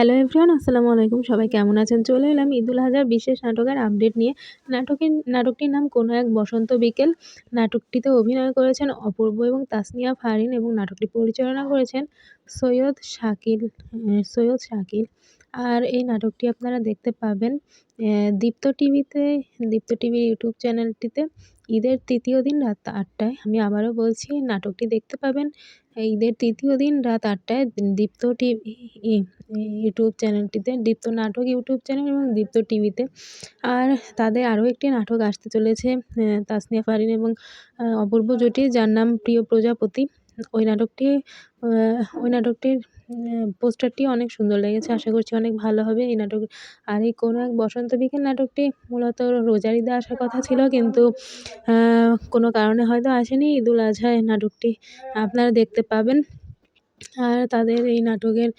Hello everyone, আসসালামু আলাইকুম। সবাই কেমন আছেন? চলে এলাম ঈদুল হাজার বিশেষ নাটকের আপডেট নিয়ে। নাটকের, নাটকটির নাম কোনো এক বসন্ত বিকেল। নাটকটিতে অভিনয় করেছেন অপূর্ব এবং তাসনিয়া ফারিন এবং নাটকটি পরিচালনা করেছেন সৈয়দ শাকিল সৈয়দ শাকিল। আর এই নাটকটি আপনারা দেখতে পাবেন দীপ্ত টিভিতে, দীপ্ত টিভির ইউটিউব চ্যানেলটিতে। ঈদের তৃতীয় দিন রাত আটটায়, আমি আবারও বলছি, নাটকটি দেখতে পাবেন। ঈদের তৃতীয় দিন রাত আটটায় দীপ্ত টিভি ইউটিউব চ্যানেলটিতে, দীপ্ত নাটক ইউটিউব চ্যানেল এবং দীপ্ত টিভিতে। আর তাদের আরও একটি নাটক আসতে চলেছে তাসনিয়া ফারিন এবং অপূর্ব জুটি, যার নাম প্রিয় প্রজাপতি। ওই নাটকটি ওই নাটকটির পোস্টারটি অনেক সুন্দর লেগেছে। আশা করছি অনেক ভালো হবে এই নাটক, আর এই কোনো এক বসন্ত বিকেল নাটকটি মূলত রোজার ঈদে আসার কথা ছিল কিন্তু কোনো কারণে হয়তো আসেনি ঈদুল আজহায় নাটকটি। আপনারা দেখতে পাবেন। আর তাদের এই নাটকের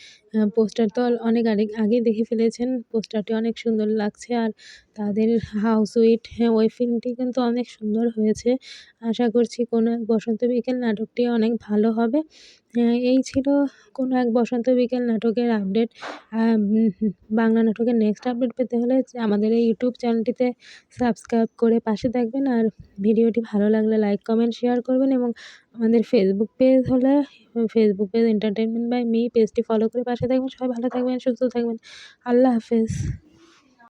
পোস্টার তো অনেক আগে, আগেই দেখে ফেলেছেন। পোস্টারটি অনেক সুন্দর লাগছে। আর তাদের হাউস হ্যাঁ ওই ফিল্মটি কিন্তু অনেক সুন্দর হয়েছে। আশা করছি কোনো এক বসন্ত বিকেল নাটকটি অনেক ভালো হবে। এই ছিল কোনো এক বসন্ত বিকেল নাটকের আপডেট বাংলা নাটকের নেক্সট আপডেট পেতে হলে আমাদের এই ইউটিউব চ্যানেলটিতে সাবস্ক্রাইব করে পাশে থাকবেন। আর ভিডিওটি ভালো লাগলে লাইক কমেন্ট শেয়ার করবেন এবং আমাদের ফেসবুক পেজ হলে Facebook page entertainment by me পেজটি ফলো করে পাশে থাকবেন। সবাই ভালো থাকবেন, সুস্থ থাকবেন। আল্লাহ হাফেজ।